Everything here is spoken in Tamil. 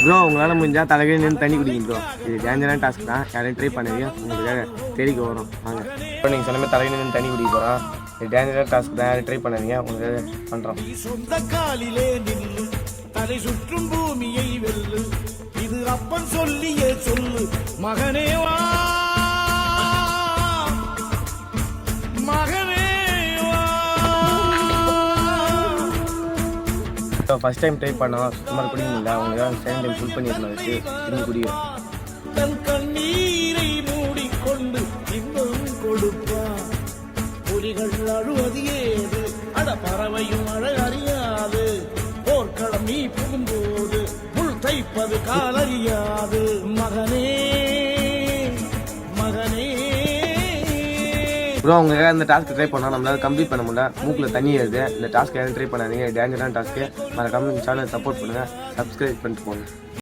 ப்ரோ உங்களால் முடிஞ்சால் தலைகீழ நின்று தண்ணி குடிக்கும் ப்ரோ இது டேஞ்சரான டாஸ்க் தான். யாரையும் ட்ரை பண்ணுவீங்க உங்களுக்காக தேடிக்க வரும். வாங்க. இப்போ நீங்கள் சொன்ன மாதிரி தலைகீழ நின்று தண்ணி குடிக்க போகிறோம் இது டேஞ்சரான டாஸ்க் தான். யாரையும் ட்ரை பண்ணாதீங்க. உங்களுக்காக பண்ணுறோம் சொந்த காலிலே நில்லு. தலை சுற்றும் பூமியை வெல்லு. இது அப்பன் சொல்லியே சொல்லு. மகனே வா. ஃபஸ்ட் டைம் ட்ரை பண்ணோம் சுத்தமாக குடிக்க முடியல உங்களுக்காக செகண்ட் டைம் ஃபுல் பண்ணிடலாம் வச்சு திரும்பி குடிக்கிறோம் தன் கண்ணீரை மூடிக்கொண்டு இன்னும் கொடுப்பான். புலிகள் அழுவது ஏது? அட பறவையும் அழ அறியாது. போர்க்களம் நீ புகும்போது புல் தைப்பது காலறியாது ப்ரோ உங்களுக்காக இந்த டாஸ்க் ட்ரை பண்ணால் நம்மளால கம்ப்ளீட் பண்ண முடியல. மூக்கில் தண்ணி வருது. இந்த டாஸ்க் யாரும் ட்ரை பண்ணாதீங்க. டேஞ்சரான டாஸ்க்கு மறக்காம சேனல் சப்போர்ட் பண்ணுங்கள் சப்ஸ்கிரைப் பண்ணிட்டு போங்க.